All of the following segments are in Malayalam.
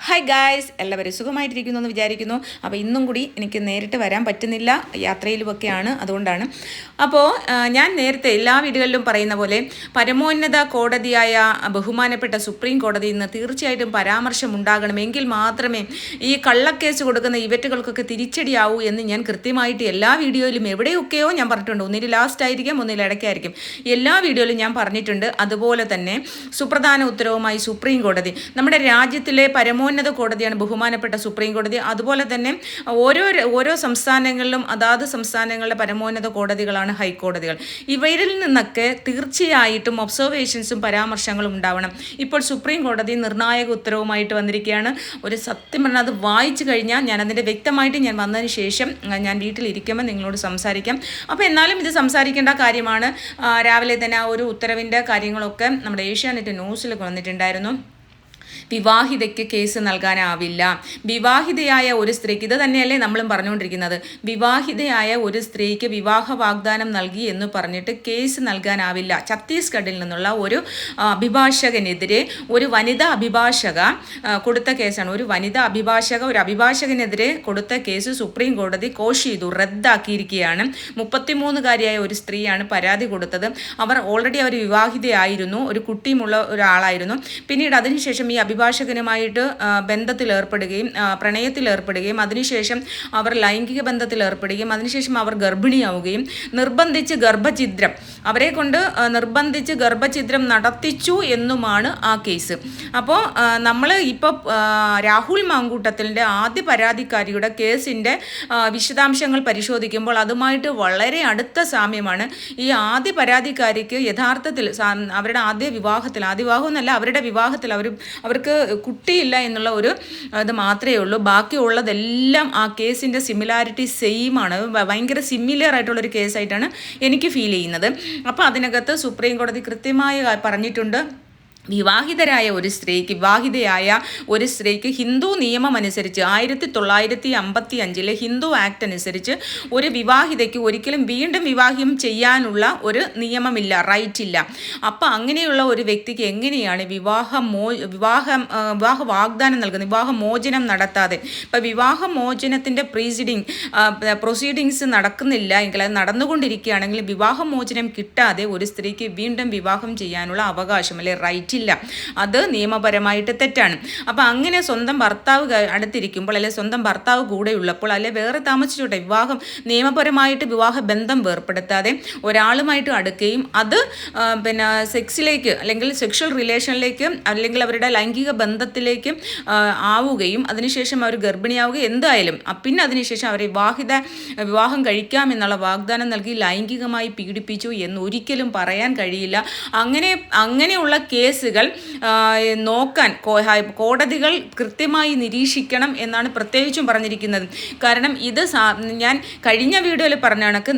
ഹായ് ഗായ്സ് എല്ലാവരും സുഖമായിട്ടിരിക്കുന്നു എന്ന് വിചാരിക്കുന്നു. അപ്പോൾ ഇന്നും കൂടി എനിക്ക് നേരിട്ട് വരാൻ പറ്റുന്നില്ല. യാത്രയിലുമൊക്കെയാണ് അതുകൊണ്ടാണ്. അപ്പോൾ ഞാൻ നേരത്തെ എല്ലാ വീടുകളിലും പറയുന്ന പോലെ പരമോന്നത കോടതിയായ ബഹുമാനപ്പെട്ട സുപ്രീം കോടതിയിൽ നിന്ന് തീർച്ചയായിട്ടും പരാമർശം ഉണ്ടാകണമെങ്കിൽ മാത്രമേ ഈ കള്ളക്കേസ് കൊടുക്കുന്ന ഇവറ്റുകൾക്കൊക്കെ തിരിച്ചടിയാവൂ എന്ന് ഞാൻ കൃത്യമായിട്ട് എല്ലാ വീഡിയോയിലും എവിടെയൊക്കെയോ ഞാൻ പറഞ്ഞിട്ടുണ്ട്. ഒന്നിൽ ലാസ്റ്റ് ആയിരിക്കും ഒന്നിൽ ഇടയ്ക്കായിരിക്കും. എല്ലാ വീഡിയോയിലും ഞാൻ പറഞ്ഞിട്ടുണ്ട്. അതുപോലെ തന്നെ സുപ്രധാന ഉത്തരവുമായി സുപ്രീം കോടതി. നമ്മുടെ രാജ്യത്തിലെ പരമോന്നത കോടതിയാണ് ബഹുമാനപ്പെട്ട സുപ്രീം കോടതി. അതുപോലെ തന്നെ ഓരോ ഓരോ സംസ്ഥാനങ്ങളിലും അതാത് സംസ്ഥാനങ്ങളുടെ പരമോന്നത കോടതികളാണ് ഹൈക്കോടതികൾ. ഇവരിൽ നിന്നൊക്കെ തീർച്ചയായിട്ടും ഒബ്സർവേഷൻസും പരാമർശങ്ങളും ഉണ്ടാവണം. ഇപ്പോൾ സുപ്രീം കോടതി നിർണായക ഉത്തരവുമായിട്ട് വന്നിരിക്കുകയാണ്. ഒരു സത്യം പറഞ്ഞാൽ അത് വായിച്ചു കഴിഞ്ഞാൽ ഞാൻ അതിന്റെ വ്യക്തമായിട്ട് ഞാൻ വന്നതിന് ശേഷം ഞാൻ വീട്ടിലിരിക്കുമ്പോൾ നിങ്ങളോട് സംസാരിക്കാം. അപ്പോൾ എന്നാലും ഇത് സംസാരിക്കേണ്ട കാര്യമാണ്. രാവിലെ തന്നെ ആ ഒരു ഉത്തരവിന്റെ കാര്യങ്ങളൊക്കെ നമ്മുടെ ഏഷ്യാനെറ്റ് ന്യൂസിൽ വന്നിട്ടുണ്ടായിരുന്നു. വിവാഹിതയ്ക്ക് കേസ് നൽകാനാവില്ല. വിവാഹിതയായ ഒരു സ്ത്രീക്ക് ഇത് തന്നെയല്ലേ നമ്മളും പറഞ്ഞുകൊണ്ടിരിക്കുന്നത് വിവാഹിതയായ ഒരു സ്ത്രീക്ക് വിവാഹ വാഗ്ദാനം നൽകി എന്ന് പറഞ്ഞിട്ട് കേസ് നൽകാനാവില്ല. ഛത്തീസ്ഗഡിൽ നിന്നുള്ള ഒരു അഭിഭാഷകനെതിരെ ഒരു വനിതാ അഭിഭാഷക കൊടുത്ത കേസാണ്. ഒരു വനിതാ അഭിഭാഷക ഒരു അഭിഭാഷകനെതിരെ കൊടുത്ത കേസ് സുപ്രീം കോടതി കോഷ് ചെയ്തു റദ്ദാക്കിയിരിക്കുകയാണ്. മുപ്പത്തിമൂന്നുകാരിയായ ഒരു സ്ത്രീയാണ് പരാതി കൊടുത്തത്. അവർ ഓൾറെഡി അവർ വിവാഹിതയായിരുന്നു. ഒരു കുട്ടിയുമുള്ള ഒരാളായിരുന്നു. പിന്നീട് അതിനുശേഷം ഈ അഭിഭാഷകനുമായിട്ട് ബന്ധത്തിലേർപ്പെടുകയും പ്രണയത്തിലേർപ്പെടുകയും അതിനുശേഷം അവർ ലൈംഗിക ബന്ധത്തിലേർപ്പെടുകയും അതിനുശേഷം അവർ ഗർഭിണിയാവുകയും നിർബന്ധിച്ച് ഗർഭഛിദ്രം അവരെ കൊണ്ട് നിർബന്ധിച്ച് ഗർഭഛിദ്രം നടത്തിച്ചു എന്നുമാണ് ആ കേസ്. അപ്പോൾ നമ്മൾ ഇപ്പോൾ രാഹുൽ മാങ്കൂട്ടത്തിന്റെ ആദ്യ പരാതിക്കാരിയുടെ കേസിന്റെ വിശദാംശങ്ങൾ പരിശോധിക്കുമ്പോൾ അതുമായിട്ട് വളരെ അടുത്ത സാമ്യമാണ്. ഈ ആദ്യ പരാതിക്കാരിക്ക് യഥാർത്ഥത്തിൽ അവരുടെ ആദ്യ വിവാഹത്തിൽ ആദ്യ വിവാഹം എന്നല്ല അവരുടെ വിവാഹത്തിൽ അവർ അവർ അവർക്ക് കുട്ടിയില്ല എന്നുള്ള ഒരു ഇത് മാത്രമേ ഉള്ളൂ. ബാക്കിയുള്ളതെല്ലാം ആ കേസിന്റെ സിമിലാരിറ്റി സെയിം ആണ്. ഭയങ്കര സിമിലർ ആയിട്ടുള്ളൊരു കേസായിട്ടാണ് എനിക്ക് ഫീൽ ചെയ്യുന്നത്. അപ്പോൾ അതിനകത്ത് സുപ്രീം കോടതി കൃത്യമായി പറഞ്ഞിട്ടുണ്ട്. വിവാഹിതരായ ഒരു സ്ത്രീക്ക് വിവാഹിതയായ ഒരു സ്ത്രീക്ക് ഹിന്ദു നിയമം അനുസരിച്ച് ആയിരത്തി തൊള്ളായിരത്തി അമ്പത്തി അഞ്ചിലെ ഹിന്ദു ആക്ട് അനുസരിച്ച് ഒരു വിവാഹിതയ്ക്ക് ഒരിക്കലും വീണ്ടും വിവാഹം ചെയ്യാനുള്ള ഒരു നിയമമില്ല റൈറ്റ് ഇല്ല അപ്പം അങ്ങനെയുള്ള ഒരു വ്യക്തിക്ക് എങ്ങനെയാണ് വിവാഹ മോ വിവാഹം വിവാഹ വാഗ്ദാനം നൽകുന്നത്? വിവാഹ മോചനം നടത്താതെ. ഇപ്പം വിവാഹ മോചനത്തിന്റെ പ്രീസിഡിങ് പ്രൊസീഡിങ്സ് നടക്കുന്നില്ല എങ്കിൽ അത് നടന്നുകൊണ്ടിരിക്കുകയാണെങ്കിൽ വിവാഹമോചനം കിട്ടാതെ ഒരു സ്ത്രീക്ക് വീണ്ടും വിവാഹം ചെയ്യാനുള്ള അവകാശം അല്ലെ റൈറ്റ്. ഇല്ല അത് നിയമപരമായിട്ട് തെറ്റാണ്. അപ്പോൾ അങ്ങനെ സ്വന്തം ഭർത്താവ് അടുത്തിരിക്കുമ്പോൾ അല്ലെ സ്വന്തം ഭർത്താവ് കൂടെ ഉള്ളപ്പോൾ അല്ലെ വേറെ താമസിച്ചോട്ടെ വിവാഹം നിയമപരമായിട്ട് വിവാഹ ബന്ധം വേർപ്പെടുത്താതെ ഒരാളുമായിട്ട് അടുക്കുകയും അത് പിന്നെ സെക്സിലേക്ക് അല്ലെങ്കിൽ സെക്ഷൽ റിലേഷനിലേക്ക് അല്ലെങ്കിൽ അവരുടെ ലൈംഗിക ബന്ധത്തിലേക്ക് ആവുകയും അതിനുശേഷം അവർ ഗർഭിണിയാവുകയും എന്തായാലും പിന്നെ അതിനുശേഷം അവരെ വിവാഹിത വിവാഹം കഴിക്കാം എന്നുള്ള വാഗ്ദാനം നൽകി ലൈംഗികമായി പീഡിപ്പിച്ചു എന്ന് ഒരിക്കലും പറയാൻ കഴിയില്ല. അങ്ങനെ അങ്ങനെയുള്ള കേസുകൾ നോക്കാൻ കോടതികൾ കൃത്യമായി നിരീക്ഷിക്കണം എന്നാണ് പ്രത്യേകിച്ചും പറഞ്ഞിരിക്കുന്നത്. കാരണം ഇത് ഞാൻ കഴിഞ്ഞ വീഡിയോയിൽ പറഞ്ഞ കണക്ക്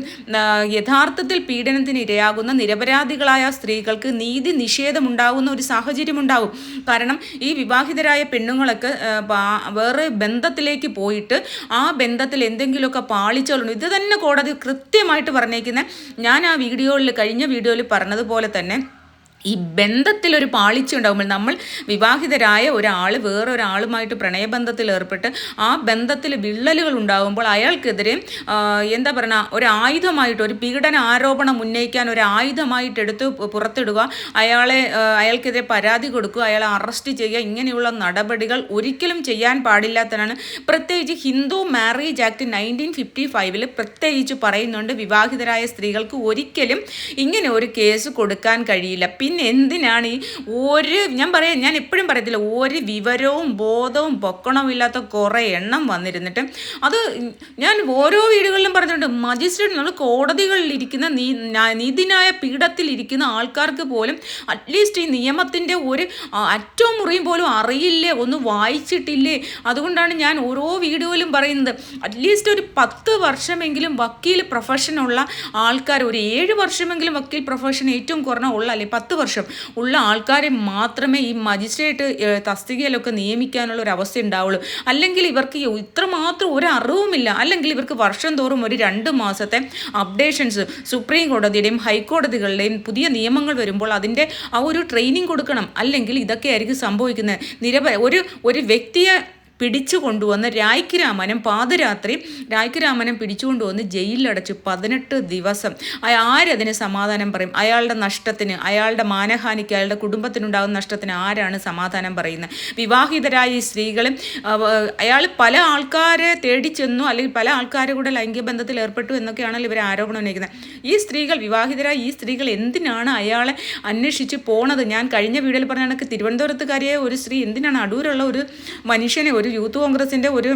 യഥാർത്ഥത്തിൽ പീഡനത്തിന് ഇരയാകുന്ന നിരപരാധികളായ സ്ത്രീകൾക്ക് നീതി നിഷേധമുണ്ടാകുന്ന ഒരു സാഹചര്യം ഉണ്ടാവും കാരണം ഈ വിവാഹിതരായ പെണ്ണുങ്ങളൊക്കെ വേറെ ബന്ധത്തിലേക്ക് പോയിട്ട് ആ ബന്ധത്തിൽ എന്തെങ്കിലുമൊക്കെ പാളിച്ചകളുണ്ട് ഇത് തന്നെ കോടതി കൃത്യമായിട്ട് പറഞ്ഞേക്കുന്ന ഞാൻ ആ വീഡിയോയിൽ കഴിഞ്ഞ വീഡിയോയിൽ പറഞ്ഞതുപോലെ തന്നെ ഈ ബന്ധത്തിലൊരു പാളിച്ച ഉണ്ടാകുമ്പോൾ നമ്മൾ വിവാഹിതരായ ഒരാൾ വേറൊരാളുമായിട്ട് പ്രണയബന്ധത്തിൽ ഏർപ്പെട്ട് ആ ബന്ധത്തിൽ വിള്ളലുകൾ ഉണ്ടാകുമ്പോൾ അയാൾക്കെതിരെ എന്താ പറയുക ഒരു ആയുധമായിട്ട് ഒരു പീഡന ആരോപണം ഉന്നയിക്കാൻ ഒരു ആയുധമായിട്ട് എടുത്ത് പുറത്തിടുക അയാളെ അയാൾക്കെതിരെ പരാതി കൊടുക്കുക അയാളെ അറസ്റ്റ് ചെയ്യുക ഇങ്ങനെയുള്ള നടപടികൾ ഒരിക്കലും ചെയ്യാൻ പാടില്ലാത്തതാണ്. പ്രത്യേകിച്ച് Hindu marriage act nineteen fifty ഫൈവിൽ പ്രത്യേകിച്ച് പറയുന്നുണ്ട് വിവാഹിതരായ സ്ത്രീകൾക്ക് ഒരിക്കലും ഇങ്ങനെ ഒരു കേസ് കൊടുക്കാൻ കഴിയില്ല. പിന്നെ എന്തിനാണ് ഈ ഒരു ഞാൻ പറയാം ഞാൻ എപ്പോഴും പറയത്തില്ല ഒരു വിവരവും ബോധവും പൊക്കണവും ഇല്ലാത്ത കുറേ എണ്ണം വന്നിരുന്നിട്ട് അത് ഞാൻ ഓരോ വീടുകളിലും പറഞ്ഞിട്ടുണ്ട്. മജിസ്ട്രേറ്റ് നമ്മൾ കോടതികളിൽ ഇരിക്കുന്ന നീ ന്യായ- നീതിന്യായ പീഠത്തിൽ ഇരിക്കുന്ന ആൾക്കാർക്ക് പോലും അറ്റ്ലീസ്റ്റ് ഈ നിയമത്തിന്റെ ഒരു അറ്റവും മുറിയും പോലും അറിയില്ലേ ഒന്ന് വായിച്ചിട്ടില്ലേ? അതുകൊണ്ടാണ് ഞാൻ ഓരോ വീഡിയോയിലും പറയുന്നത്. അറ്റ്ലീസ്റ്റ് ഒരു പത്ത് വർഷമെങ്കിലും വക്കീൽ പ്രൊഫഷനുള്ള ആൾക്കാർ ഒരു ഏഴ് വർഷമെങ്കിലും വക്കീൽ പ്രൊഫഷൻ ഏറ്റവും കുറഞ്ഞ ഉള്ള അല്ലെ പത്ത് വർഷം ഉള്ള ആൾക്കാരെ മാത്രമേ ഈ മജിസ്ട്രേറ്റ് തസ്തികയിലൊക്കെ നിയമിക്കാനുള്ള ഒരു അവസ്ഥ ഉണ്ടാവുള്ളൂ. അല്ലെങ്കിൽ ഇവർക്ക് ഇത്രമാത്രം ഒരു അറിവുമില്ല. അല്ലെങ്കിൽ ഇവർക്ക് വർഷം തോറും ഒരു രണ്ട് മാസത്തെ അപ്ഡേഷൻസ് സുപ്രീം കോടതിയുടെയും ഹൈക്കോടതികളുടെയും പുതിയ നിയമങ്ങൾ വരുമ്പോൾ അതിന്റെ ആ ഒരു ട്രെയിനിങ് കൊടുക്കണം. അല്ലെങ്കിൽ ഇതൊക്കെ ആയിരിക്കും സംഭവിക്കുന്നത്. നിരവധി ഒരു ഒരു വ്യക്തിയെ പിടിച്ചു കൊണ്ടുവന്ന് രായ്ക്ക് രാമനം പാതിരാത്രി രായ്ക്ക് രാമനം പിടിച്ചു കൊണ്ടുവന്ന് ജയിലിലടച്ച് പതിനെട്ട് ദിവസം. ആരതിന് സമാധാനം പറയും? അയാളുടെ നഷ്ടത്തിന് അയാളുടെ മാനഹാനിക്ക് അയാളുടെ കുടുംബത്തിനുണ്ടാകുന്ന നഷ്ടത്തിന് ആരാണ് സമാധാനം പറയുന്നത്? വിവാഹിതരായ ഈ സ്ത്രീകളും അയാൾ പല ആൾക്കാരെ തേടി ചെന്നു അല്ലെങ്കിൽ പല ആൾക്കാരെ കൂടെ ലൈംഗിക ബന്ധത്തിൽ ഏർപ്പെട്ടു എന്നൊക്കെയാണല്ലോ ഇവർ ആരോപണം ഉന്നയിക്കുന്നത്. ഈ സ്ത്രീകൾ വിവാഹിതരായ ഈ സ്ത്രീകൾ എന്തിനാണ് അയാളെ അന്വേഷിച്ച് പോണത്? ഞാൻ കഴിഞ്ഞ വീഡിയോയിൽ പറഞ്ഞ കണക്ക് തിരുവനന്തപുരത്തുകാരിയായ ഒരു സ്ത്രീ എന്തിനാണ് അടൂരുള്ള ഒരു മനുഷ്യനെ ഒരു യൂത്ത് കോൺഗ്രസിന്റെ ഒരു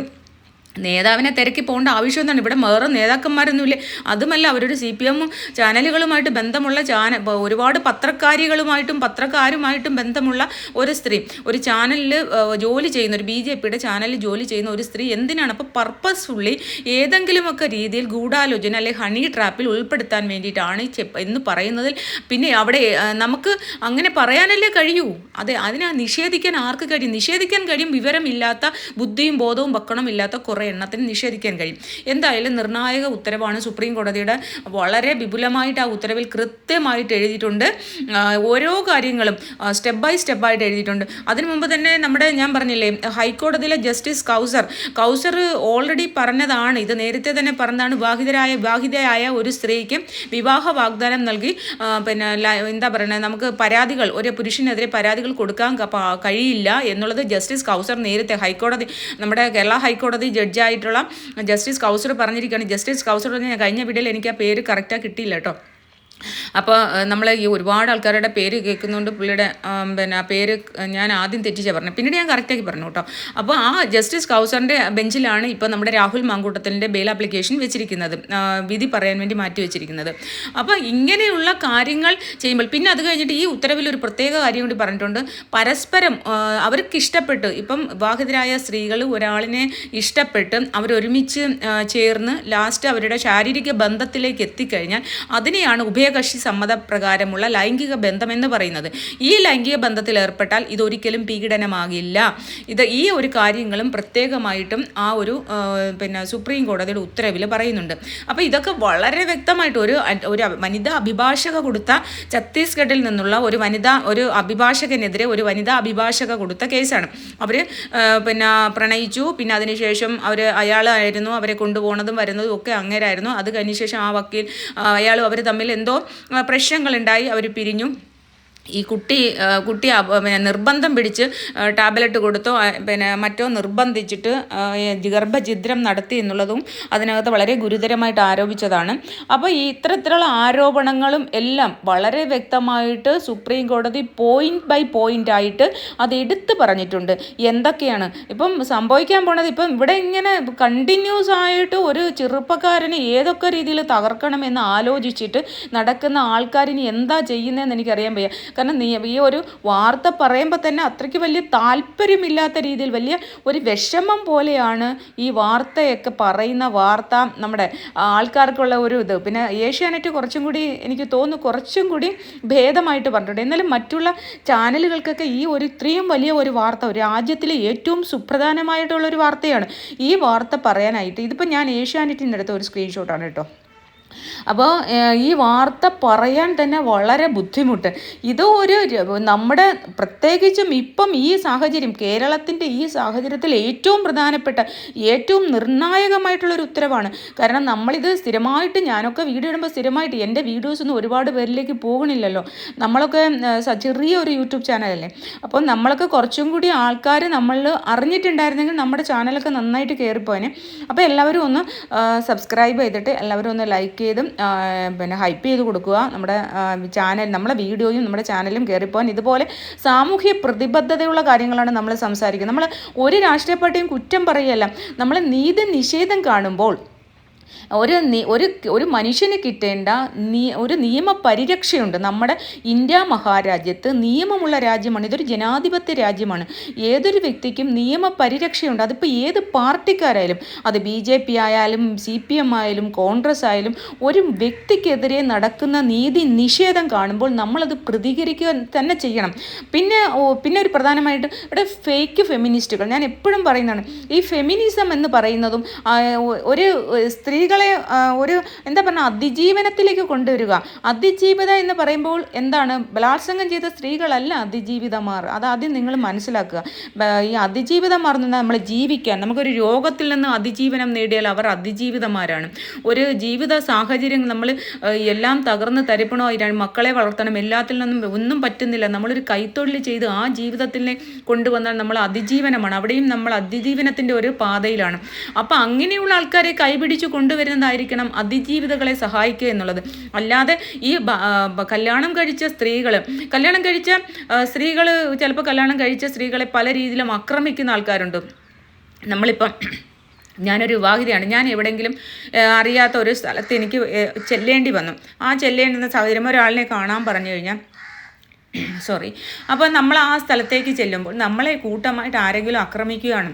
നേതാവിനെ തിരക്കി പോകേണ്ട ആവശ്യമൊന്നാണ് ഇവിടെ വേറെ നേതാക്കന്മാരൊന്നുമില്ല. അതുമല്ല അവരുടെ സി പി എമ്മും ചാനലുകളുമായിട്ട് ബന്ധമുള്ള ചാന ഒരുപാട് പത്രക്കാരികളുമായിട്ടും പത്രക്കാരുമായിട്ടും ബന്ധമുള്ള ഒരു സ്ത്രീ. ഒരു ചാനലിൽ ജോലി ചെയ്യുന്ന ഒരു ബി ജെ പിയുടെ ചാനലിൽ ജോലി ചെയ്യുന്ന ഒരു സ്ത്രീ എന്തിനാണ്? അപ്പോൾ പർപ്പസ്ഫുള്ളി ഏതെങ്കിലുമൊക്കെ രീതിയിൽ ഗൂഢാലോചന അല്ലെങ്കിൽ ഹണി ട്രാപ്പിൽ ഉൾപ്പെടുത്താൻ വേണ്ടിയിട്ടാണ് എന്ന് പറയുന്നതിൽ. പിന്നെ അവിടെ നമുക്ക് അങ്ങനെ പറയാനല്ലേ കഴിയൂ. അതെ അതിനെ നിഷേധിക്കാൻ ആർക്ക് കഴിയും? നിഷേധിക്കാൻ കഴിയും വിവരമില്ലാത്ത ബുദ്ധിയും ബോധവും വക്കണമില്ലാത്ത കുറേ എണ്ണത്തിന് നിഷേധിക്കാൻ കഴിയും. എന്തായാലും നിർണായക ഉത്തരവാണ് സുപ്രീം കോടതിയുടെ. വളരെ വിപുലമായിട്ട് ആ ഉത്തരവിൽ കൃത്യമായിട്ട് എഴുതിയിട്ടുണ്ട്. ഓരോ കാര്യങ്ങളും സ്റ്റെപ്പ് ബൈ സ്റ്റെപ്പായിട്ട് എഴുതിയിട്ടുണ്ട്. അതിനു മുമ്പ് തന്നെ നമ്മുടെ ഞാൻ പറഞ്ഞില്ലേ ഹൈക്കോടതിയിലെ ജസ്റ്റിസ് കൗസർ. കൗസർ ഓൾറെഡി പറഞ്ഞതാണ് ഇത് നേരത്തെ തന്നെ പറഞ്ഞതാണ് വിവാഹിതരായ വിവാഹിതയായ ഒരു സ്ത്രീക്ക് വിവാഹ വാഗ്ദാനം നൽകി പിന്നെ എന്താ പറയുന്നത് നമുക്ക് പരാതികൾ ഒരു പുരുഷനെതിരെ പരാതികൾ കൊടുക്കാൻ കഴിയില്ല എന്നുള്ളത് ജസ്റ്റിസ് കൗസർ നേരത്തെ ഹൈക്കോടതി നമ്മുടെ കേരള ഹൈക്കോടതി ജഡ്ജായിട്ടുള്ള ജസ്റ്റിസ് കൗസർ പറഞ്ഞിരിക്കുകയാണ്. ജസ്റ്റിസ് കൗസർ പറഞ്ഞാൽ കഴിഞ്ഞ വീഡിയോയിൽ എനിക്ക് ആ പേര് കറക്റ്റാಗಿ കിട്ടിയില്ല കേട്ടോ. അപ്പോൾ നമ്മൾ ഈ ഒരുപാട് ആൾക്കാരുടെ പേര് കേൾക്കുന്നുണ്ട് പുള്ളിയുടെ പിന്നെ ആ പേര് ഞാൻ ആദ്യം തെറ്റിച്ചാൽ പറഞ്ഞു പിന്നീട് ഞാൻ കറക്റ്റാക്കി പറഞ്ഞു കേട്ടോ. അപ്പോൾ ആ ജസ്റ്റിസ് കൗസറിന്റെ ബെഞ്ചിലാണ് ഇപ്പോൾ നമ്മുടെ രാഹുൽ മാങ്കൂട്ടത്തിന്റെ ബെയിൽ ആപ്ലിക്കേഷൻ വെച്ചിരിക്കുന്നത്. വിധി പറയാൻ വേണ്ടി മാറ്റി വെച്ചിരിക്കുന്നത്. അപ്പോൾ ഇങ്ങനെയുള്ള കാര്യങ്ങൾ ചെയ്യുമ്പോൾ പിന്നെ അത് കഴിഞ്ഞിട്ട് ഈ ഉത്തരവിൽ ഒരു പ്രത്യേക കാര്യം കൂടി പറഞ്ഞിട്ടുണ്ട്. പരസ്പരം അവർക്ക് ഇഷ്ടപ്പെട്ട് ഇപ്പം വിവാഹിതരായ സ്ത്രീകൾ ഒരാളിനെ ഇഷ്ടപ്പെട്ട് അവരൊരുമിച്ച് ചേർന്ന് ലാസ്റ്റ് അവരുടെ ശാരീരിക ബന്ധത്തിലേക്ക് എത്തിക്കഴിഞ്ഞാൽ അതിനെയാണ് ഉഭയകക്ഷി സമ്മതപ്രകാരമുള്ള ലൈംഗിക ബന്ധം എന്ന് പറയുന്നത്. ഈ ലൈംഗിക ബന്ധത്തിൽ ഏർപ്പെട്ടാൽ ഇതൊരിക്കലും പീഡനമാകില്ല. ഇത് ഈ ഒരു കാര്യങ്ങളും പ്രത്യേകമായിട്ടും ആ ഒരു പിന്നെ സുപ്രീം കോടതിയുടെ ഉത്തരവിൽ പറയുന്നുണ്ട്. അപ്പോൾ ഇതൊക്കെ വളരെ വ്യക്തമായിട്ട് ഒരു ഒരു വനിതാ അഭിഭാഷക കൊടുത്ത ഛത്തീസ്ഗഡിൽ നിന്നുള്ള ഒരു വനിതാ ഒരു അഭിഭാഷകനെതിരെ ഒരു വനിതാ അഭിഭാഷക കൊടുത്ത കേസാണ്. അവർ പിന്നെ പ്രണയിച്ചു. പിന്നെ അതിനുശേഷം അവർ അയാളായിരുന്നു അവരെ കൊണ്ടുപോകുന്നതും വരുന്നതും ഒക്കെ അങ്ങേരായിരുന്നു. അത് കഴിഞ്ഞ ശേഷം ആ വക്കീൽ അയാളും അവർ തമ്മിൽ എന്തോ പ്രശ്നങ്ങളുണ്ടായി അവർ പിരിഞ്ഞു. ഈ കുട്ടി കുട്ടി പിന്നെ നിർബന്ധം പിടിച്ച് ടാബ്ലറ്റ് കൊടുത്തോ പിന്നെ മറ്റോ നിർബന്ധിച്ചിട്ട് ഗർഭഛിദ്രം നടത്തി എന്നുള്ളതും അതിനകത്ത് വളരെ ഗുരുതരമായിട്ട് ആരോപിച്ചതാണ്. അപ്പോൾ ഈ ഇത്തരത്തിലുള്ള ആരോപണങ്ങളും എല്ലാം വളരെ വ്യക്തമായിട്ട് സുപ്രീം കോടതി പോയിന്റ് ബൈ പോയിന്റ് ആയിട്ട് അത് എടുത്തു പറഞ്ഞിട്ടുണ്ട്. എന്തൊക്കെയാണ്? ഇപ്പം സംഭവിക്കാൻ പോണത് ഇപ്പം ഇവിടെ ഇങ്ങനെ കണ്ടിന്യൂസ് ആയിട്ട് ഒരു ചെറുപ്പക്കാരനെ ഏതൊക്കെ രീതിയിൽ തകർക്കണമെന്ന് ആലോചിച്ചിട്ട് നടക്കുന്ന ആൾക്കാരിനി എന്താ ചെയ്യുന്നതെന്ന് എനിക്കറിയാൻ വയ്യ. കാരണം നീ ഈ ഒരു വാർത്ത പറയുമ്പോൾ തന്നെ അത്രയ്ക്ക് വലിയ താല്പര്യമില്ലാത്ത രീതിയിൽ വലിയ ഒരു വിഷമം പോലെയാണ് ഈ വാർത്തയൊക്കെ പറയുന്ന വാർത്ത നമ്മുടെ ആൾക്കാർക്കുള്ള ഒരു ഇത്. പിന്നെ ഏഷ്യാനെറ്റ് കുറച്ചും കൂടി എനിക്ക് തോന്നുന്നു കുറച്ചും കൂടി ഭേദമായിട്ട് പറഞ്ഞിട്ടുണ്ട്. എന്നാലും മറ്റുള്ള ചാനലുകൾക്കൊക്കെ ഈ ഒരു ഇത്രയും വലിയ ഒരു വാർത്ത രാജ്യത്തിലെ ഏറ്റവും സുപ്രധാനമായിട്ടുള്ള ഒരു വാർത്തയാണ് ഈ വാർത്ത പറയാനായിട്ട്. ഇതിപ്പോൾ ഞാൻ ഏഷ്യാനെറ്റിന്റെ അടുത്ത ഒരു സ്ക്രീൻഷോട്ടാണ് കേട്ടോ. അപ്പോൾ ഈ വാർത്ത പറയാൻ തന്നെ വളരെ ബുദ്ധിമുട്ട്. ഇത് ഒരു നമ്മുടെ പ്രത്യേകിച്ചും ഇപ്പം ഈ സാഹചര്യം കേരളത്തിന്റെ ഈ സാഹചര്യത്തിൽ ഏറ്റവും പ്രധാനപ്പെട്ട ഏറ്റവും നിർണായകമായിട്ടുള്ളൊരു ഉത്തരവാണ്. കാരണം നമ്മളിത് സ്ഥിരമായിട്ട് ഞാനൊക്കെ വീഡിയോ ഇടുമ്പോൾ സ്ഥിരമായിട്ട് എന്റെ വീഡിയോസ് ഒന്നും ഒരുപാട് പേരിലേക്ക് പോകണില്ലല്ലോ നമ്മളൊക്കെ ചെറിയ ഒരു യൂട്യൂബ് ചാനലല്ലേ. അപ്പോൾ നമ്മളൊക്കെ കുറച്ചും കൂടി ആൾക്കാർ നമ്മൾ അറിഞ്ഞിട്ടുണ്ടായിരുന്നെങ്കിൽ നമ്മുടെ ചാനലൊക്കെ നന്നായിട്ട് കയറിപ്പോയനെ. അപ്പോൾ എല്ലാവരും ഒന്ന് സബ്സ്ക്രൈബ് ചെയ്തിട്ട് എല്ലാവരും ഒന്ന് ലൈക്ക് ചെയ്തും പിന്നെ ഹൈപ്പ് ചെയ്ത് കൊടുക്കുക. നമ്മുടെ ചാനൽ നമ്മുടെ വീഡിയോയും നമ്മുടെ ചാനലും കയറിപ്പോകാൻ ഇതുപോലെ സാമൂഹ്യ പ്രതിബദ്ധതയുള്ള കാര്യങ്ങളാണ് നമ്മൾ സംസാരിക്കുന്നത്. നമ്മൾ ഒരു രാഷ്ട്രീയ പാർട്ടിയും കുറ്റം പറയുകയല്ല നമ്മൾ നീതി നിഷേധം കാണുമ്പോൾ ഒരു ഒരു ഒരു മനുഷ്യന് കിട്ടേണ്ട നീ ഒരു നിയമ പരിരക്ഷയുണ്ട് നമ്മുടെ ഇന്ത്യ മഹാരാജ്യത്ത് നിയമമുള്ള രാജ്യമാണ്. ഇതൊരു ജനാധിപത്യ രാജ്യമാണ്. ഏതൊരു വ്യക്തിക്കും നിയമ പരിരക്ഷയുണ്ട് അതിപ്പോൾ ഏത് പാർട്ടിക്കാരായാലും അത് ബി ജെ പി ആയാലും സി പി എം ആയാലും കോൺഗ്രസ് ആയാലും ഒരു വ്യക്തിക്കെതിരെ നടക്കുന്ന നീതി നിഷേധം കാണുമ്പോൾ നമ്മളത് പ്രതികരിക്കുക തന്നെ ചെയ്യണം. പിന്നെ പിന്നെ ഒരു പ്രധാനമായിട്ട് ഇവിടെ ഫേക്ക് ഫെമിനിസ്റ്റുകൾ ഞാൻ എപ്പോഴും പറയുന്നതാണ് ഈ ഫെമിനിസം എന്ന് പറയുന്നതും ഒരു സ്ത്രീകളെ ആ, ഒരു എന്താ പറഞ്ഞാൽ അതിജീവനത്തിലേക്ക് കൊണ്ടുവരിക. അതിജീവിത എന്ന് പറയുമ്പോൾ എന്താണ്? ബലാത്സംഗം ചെയ്ത സ്ത്രീകളല്ല അതിജീവിതമാർ. അത് ആദ്യം നിങ്ങൾ മനസ്സിലാക്കുക. ഈ അതിജീവിതമാർ നിന്ന് നമ്മൾ ജീവിക്കാൻ. നമുക്കൊരു രോഗത്തിൽ നിന്ന് അതിജീവനം നേടിയാൽ അവർ അതിജീവിതമാരാണ്. ഒരു ജീവിത സാഹചര്യം നമ്മൾ എല്ലാം തകർന്ന് തരിപ്പണോ മക്കളെ വളർത്തണം. എല്ലാത്തിൽ നിന്നും ഒന്നും പറ്റുന്നില്ല. നമ്മളൊരു കൈത്തൊഴിൽ ചെയ്ത് ആ ജീവിതത്തിനെ കൊണ്ടുവന്നാൽ നമ്മൾ അതിജീവനമാണ്. അവിടെയും നമ്മൾ അതിജീവനത്തിന്റെ ഒരു പാതയിലാണ്. അപ്പം അങ്ങനെയുള്ള ആൾക്കാരെ കൈപിടിച്ച് കൊണ്ടുവരുന്നതായിരിക്കണം അതിജീവിതകളെ സഹായിക്കുക എന്നുള്ളത്. അല്ലാതെ ഈ കല്യാണം കഴിച്ച സ്ത്രീകൾ കല്യാണം കഴിച്ച സ്ത്രീകൾ ചിലപ്പോൾ കല്യാണം കഴിച്ച സ്ത്രീകളെ പല രീതിയിലും ആക്രമിക്കുന്ന ആൾക്കാരുണ്ട്. നമ്മളിപ്പം ഞാനൊരു വിവാഹിതയാണ്. ഞാൻ എവിടെയെങ്കിലും അറിയാത്ത ഒരു സ്ഥലത്ത് എനിക്ക് ചെല്ലേണ്ടി വന്നു. ആ ചെല്ലേണ്ടുന്ന സാഹചര്യം ഒരാളിനെ കാണാൻ പറഞ്ഞു കഴിഞ്ഞാൽ സോറി അപ്പോൾ നമ്മൾ ആ സ്ഥലത്തേക്ക് ചെല്ലുമ്പോൾ നമ്മളെ കൂട്ടമായിട്ട് ആരെങ്കിലും ആക്രമിക്കുകയാണ്.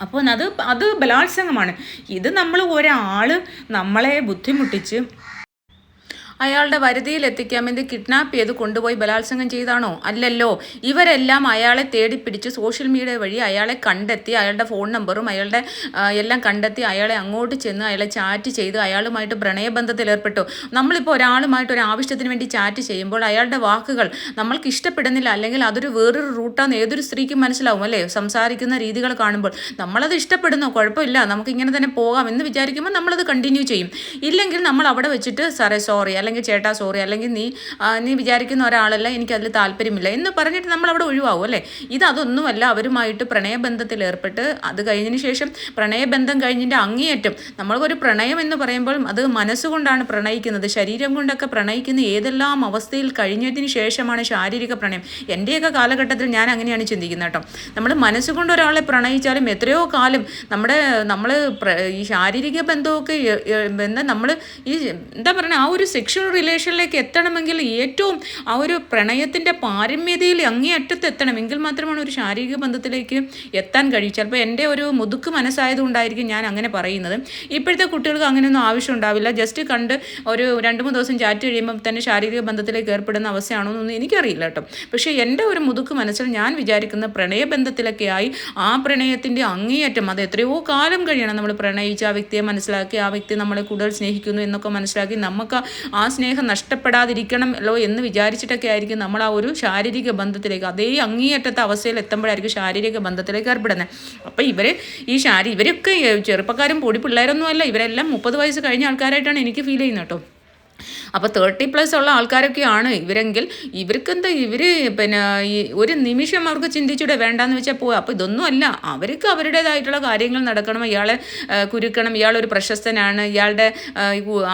അപ്പോൾ അത് അത് ബലാത്സംഗമാണ്. ഇത് നമ്മൾ ഒരാൾ നമ്മളെ ബുദ്ധിമുട്ടിച്ച് അയാളുടെ വരുതിയിൽ എത്തിക്കാൻ വേണ്ടി കിഡ്നാപ്പ് ചെയ്ത് കൊണ്ടുപോയി ബലാത്സംഗം ചെയ്താണോ? അല്ലല്ലോ. ഇവരെല്ലാം അയാളെ തേടിപ്പിടിച്ച് സോഷ്യൽ മീഡിയ വഴി അയാളെ കണ്ടെത്തി അയാളുടെ ഫോൺ നമ്പറും അയാളുടെ എല്ലാം കണ്ടെത്തി അയാളെ അങ്ങോട്ട് ചെന്ന് അയാളെ ചാറ്റ് ചെയ്ത് അയാളുമായിട്ട് പ്രണയബന്ധത്തിൽ ഏർപ്പെട്ടു. നമ്മളിപ്പോൾ ഒരാളുമായിട്ട് ഒരു ആവശ്യത്തിന് വേണ്ടി ചാറ്റ് ചെയ്യുമ്പോൾ അയാളുടെ വാക്കുകൾ നമ്മൾക്ക് ഇഷ്ടപ്പെടുന്നില്ല അല്ലെങ്കിൽ അതൊരു വേറൊരു റൂട്ടാന്ന് ഏതൊരു സ്ത്രീക്കും മനസ്സിലാവും അല്ലേ? സംസാരിക്കുന്ന രീതികൾ കാണുമ്പോൾ നമ്മളത് ഇഷ്ടപ്പെടുന്നു? കുഴപ്പമില്ല. നമുക്ക് ഇങ്ങനെ തന്നെ പോകാം എന്ന് വിചാരിക്കുമ്പോൾ നമ്മളത് കണ്ടിന്യൂ ചെയ്യും. ഇല്ലെങ്കിൽ നമ്മൾ അവിടെ വെച്ചിട്ട് സാറേ സോറി അല്ലെങ്കിൽ ചേട്ടാ സോറി അല്ലെങ്കിൽ നീ നീ വിചാരിക്കുന്ന ഒരാളല്ല എനിക്ക് അതിൽ താല്പര്യമില്ല എന്ന് പറഞ്ഞിട്ട് നമ്മൾ അവിടെ ഒഴിവാകും അല്ലേ? ഇത് അതൊന്നുമല്ല അവരുമായിട്ട് പ്രണയബന്ധത്തിൽ ഏർപ്പെട്ട് അത് കഴിഞ്ഞതിന് ശേഷം പ്രണയബന്ധം കഴിഞ്ഞിന്റെ അങ്ങേയറ്റം നമ്മൾക്കൊരു പ്രണയം എന്ന് പറയുമ്പോൾ അത് മനസ്സുകൊണ്ടാണ് പ്രണയിക്കുന്നത് ശരീരം കൊണ്ടൊക്കെ പ്രണയിക്കുന്ന ഏതെല്ലാം അവസ്ഥയിൽ കഴിഞ്ഞതിന് ശേഷമാണ് ശാരീരിക പ്രണയം. എന്റെയൊക്കെ കാലഘട്ടത്തിൽ ഞാൻ അങ്ങനെയാണ് ചിന്തിക്കുന്നത് കേട്ടോ. നമ്മൾ മനസ്സുകൊണ്ട് ഒരാളെ പ്രണയിച്ചാലും എത്രയോ കാലം നമ്മുടെ നമ്മൾ ഈ ശാരീരിക ബന്ധമൊക്കെ നമ്മൾ ഈ എന്താ പറയുക ആ ഒരു സെക്ഷൽ റിലേഷനിലേക്ക് എത്തണമെങ്കിൽ ഏറ്റവും ആ ഒരു പ്രണയത്തിന്റെ പാരമ്യതയിൽ അങ്ങേയറ്റത്ത് എത്തണമെങ്കിൽ മാത്രമാണ് ഒരു ശാരീരിക ബന്ധത്തിലേക്ക് എത്താൻ കഴിയും. ചിലപ്പോൾ എന്റെ ഒരു മുതുക്ക് മനസ്സായതുകൊണ്ടായിരിക്കും ഞാൻ അങ്ങനെ പറയുന്നത്. ഇപ്പോഴത്തെ കുട്ടികൾക്ക് അങ്ങനെയൊന്നും ആവശ്യം ഉണ്ടാവില്ല. ജസ്റ്റ് കണ്ട് ഒരു രണ്ട് മൂന്ന് ദിവസം ചാറ്റ് കഴിയുമ്പോൾ തന്നെ ശാരീരിക ബന്ധത്തിലേക്ക് ഏർപ്പെടുന്ന അവസ്ഥയാണോ എന്നൊന്നും എനിക്കറിയില്ല കേട്ടോ. പക്ഷേ എന്റെ ഒരു മുതുക്ക് മനസ്സിൽ ഞാൻ വിചാരിക്കുന്ന പ്രണയബന്ധത്തിലൊക്കെ ആയി ആ പ്രണയത്തിന്റെ അങ്ങേയറ്റം അത് എത്രയോ കാലം കഴിയണം നമ്മൾ പ്രണയിച്ച് ആ വ്യക്തിയെ മനസ്സിലാക്കി ആ വ്യക്തി നമ്മളെ കൂടുതൽ സ്നേഹിക്കുന്നു എന്നൊക്കെ മനസ്സിലാക്കി നമുക്ക് ആ സ്നേഹം നഷ്ടപ്പെടാതിരിക്കണമല്ലോ എന്ന് വിചാരിച്ചിട്ടൊക്കെ ആയിരിക്കും നമ്മൾ ആ ഒരു ശാരീരിക ബന്ധത്തിലേക്ക് അതേ അങ്ങേയറ്റത്തെ അവസ്ഥയിൽ എത്തുമ്പോഴായിരിക്കും ശാരീരിക ബന്ധത്തിലേക്ക് ഏർപ്പെടുന്നത്. അപ്പോൾ ഇവർ ഈ ശാരീ ഇവരൊക്കെ ചെറുപ്പക്കാരും പൊടി അല്ല ഇവരെല്ലാം മുപ്പത് വയസ്സ് കഴിഞ്ഞ ആൾക്കാരായിട്ടാണ് എനിക്ക് ഫീൽ ചെയ്യുന്നത് കേട്ടോ. അപ്പോൾ തേർട്ടി പ്ലസ് ഉള്ള ആൾക്കാരൊക്കെയാണ്. ഇവരെങ്കിൽ ഇവർക്കെന്താ ഇവർ പിന്നെ ഈ ഒരു നിമിഷം അവർക്ക് ചിന്തിച്ചൂടെ വേണ്ടാന്ന് വെച്ചാൽ പോവുക അപ്പോൾ ഇതൊന്നും അല്ല. അവർക്ക് അവരുടേതായിട്ടുള്ള കാര്യങ്ങൾ നടക്കണം. ഇയാളെ കുരുക്കണം. ഇയാളൊരു പ്രശസ്തനാണ്. ഇയാളുടെ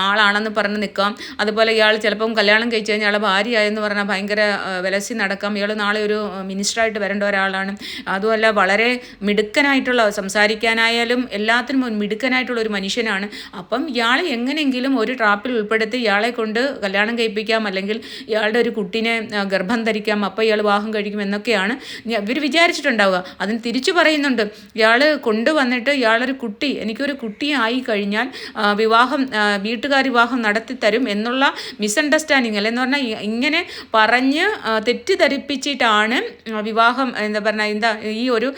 ആളാണെന്ന് പറഞ്ഞ് നിൽക്കാം അതുപോലെ ഇയാൾ ചിലപ്പം കല്യാണം കഴിച്ച് കഴിഞ്ഞാൽ ഇയാളെ ഭാര്യയായെന്ന് പറഞ്ഞാൽ ഭയങ്കര വിലസി നടക്കാം. ഇയാൾ നാളെ ഒരു മിനിസ്റ്ററായിട്ട് വരേണ്ട ഒരാളാണ്. അതുമല്ല വളരെ മിടുക്കനായിട്ടുള്ള സംസാരിക്കാനായാലും എല്ലാത്തിനും മിടുക്കനായിട്ടുള്ള ഒരു മനുഷ്യനാണ്. അപ്പം ഇയാളെ എങ്ങനെയെങ്കിലും ഒരു ട്രാപ്പിൽ ഉൾപ്പെടുത്തി ഇയാളെ കൊണ്ട് കല്യാണം കഴിപ്പിക്കാം അല്ലെങ്കിൽ ഇയാളുടെ ഒരു കുട്ടീനെ ഗർഭം ധരിക്കാം അപ്പോൾ ഇയാൾ വിവാഹം കഴിക്കും എന്നൊക്കെയാണ് ഇവർ വിചാരിച്ചിട്ടുണ്ടാവുക. അതിന് തിരിച്ചു പറയുന്നുണ്ട് ഇയാൾ കൊണ്ടുവന്നിട്ട് ഇയാളൊരു കുട്ടി എനിക്കൊരു ആയി കഴിഞ്ഞാൽ വിവാഹം വീട്ടുകാർ വിവാഹം നടത്തി തരും എന്നുള്ള മിസ്അണ്ടർസ്റ്റാൻഡിങ് അല്ലെന്ന് പറഞ്ഞാൽ ഇങ്ങനെ പറഞ്ഞ് തെറ്റിദ്ധരിപ്പിച്ചിട്ടാണ് വിവാഹം എന്താ പറഞ്ഞാൽ എന്താ ഈ ഒരു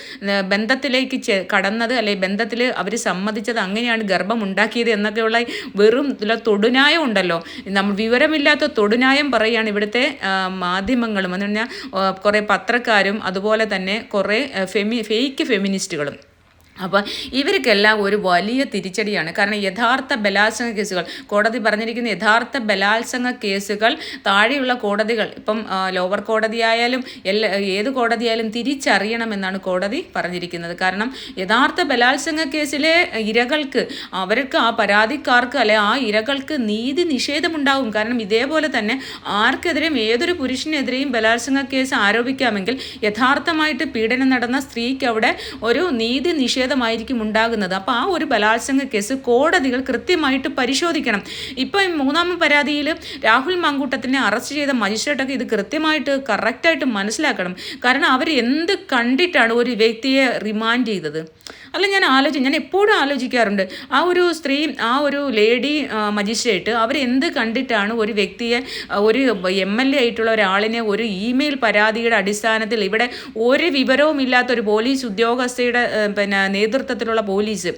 ബന്ധത്തിലേക്ക് കടന്നത് അല്ലെ ബന്ധത്തിൽ അവർ സമ്മതിച്ചത് അങ്ങനെയാണ് ഗർഭം ഉണ്ടാക്കിയത് എന്നൊക്കെയുള്ള വെറും തൊടുനായം ഉണ്ടല്ലോ. നമ്മൾ വിവരമില്ലാത്ത തൊടുനായം പറയുകയാണ് ഇവിടുത്തെ മാധ്യമങ്ങളും. എന്ന് പറഞ്ഞാൽ കുറേ പത്രക്കാരും അതുപോലെ തന്നെ കുറേ ഫെമി ഫേക്ക് ഫെമിനിസ്റ്റുകളും അപ്പോൾ ഇവർക്കെല്ലാം ഒരു വലിയ തിരിച്ചടിയാണ്. കാരണം യഥാർത്ഥ ബലാത്സംഗ കേസുകൾ കോടതി പറഞ്ഞിരിക്കുന്ന യഥാർത്ഥ ബലാത്സംഗ കേസുകൾ താഴെയുള്ള കോടതികൾ ഇപ്പം ലോവർ കോടതിയായാലും എല്ലാ ഏത് കോടതിയായാലും തിരിച്ചറിയണമെന്നാണ് കോടതി പറഞ്ഞിരിക്കുന്നത്. കാരണം യഥാർത്ഥ ബലാത്സംഗ കേസിലെ ഇരകൾക്ക് അവർക്ക് ആ പരാതിക്കാർക്ക് അല്ലെ ആ ഇരകൾക്ക് നീതി നിഷേധമുണ്ടാകും കാരണം ഇതേപോലെ തന്നെ ആർക്കെതിരെയും ഏതൊരു പുരുഷനെതിരെയും ബലാത്സംഗ കേസ് ആരോപിക്കാമെങ്കിൽ യഥാർത്ഥമായിട്ട് പീഡനം നടന്ന സ്ത്രീക്ക് അവിടെ ഒരു നീതി നിഷേധം പ്രതിഷേധമായിരിക്കും ഉണ്ടാകുന്നത്. അപ്പോൾ ആ ഒരു ബലാത്സംഗ കേസ് കോടതികൾ കൃത്യമായിട്ട് പരിശോധിക്കണം. ഇപ്പം മൂന്നാമ പരാതിയിൽ രാഹുൽ മങ്കൂട്ടത്തിനെ അറസ്റ്റ് ചെയ്ത മജിസ്ട്രേറ്റൊക്കെ ഇത് കൃത്യമായിട്ട് കറക്റ്റായിട്ട് മനസ്സിലാക്കണം. കാരണം അവർ എന്ത് കണ്ടിട്ടാണ് ഒരു വ്യക്തിയെ റിമാൻഡ് ചെയ്തത്? അല്ല ഞാൻ ആലോചിക്കും ഞാൻ എപ്പോഴും ആലോചിക്കാറുണ്ട്. ആ ഒരു സ്ത്രീ ആ ഒരു ലേഡി മജിസ്ട്രേറ്റ് അവരെന്ത് കണ്ടിട്ടാണ് ഒരു വ്യക്തിയെ ഒരു എം എൽ എ ആയിട്ടുള്ള ഒരാളിനെ ഒരു ഇമെയിൽ പരാതിയുടെ അടിസ്ഥാനത്തിൽ ഇവിടെ ഒരു വിവരവും ഇല്ലാത്ത ഒരു പോലീസ് ഉദ്യോഗസ്ഥയുടെ പിന്നെ നേതൃത്വത്തിലുള്ള പോലീസ്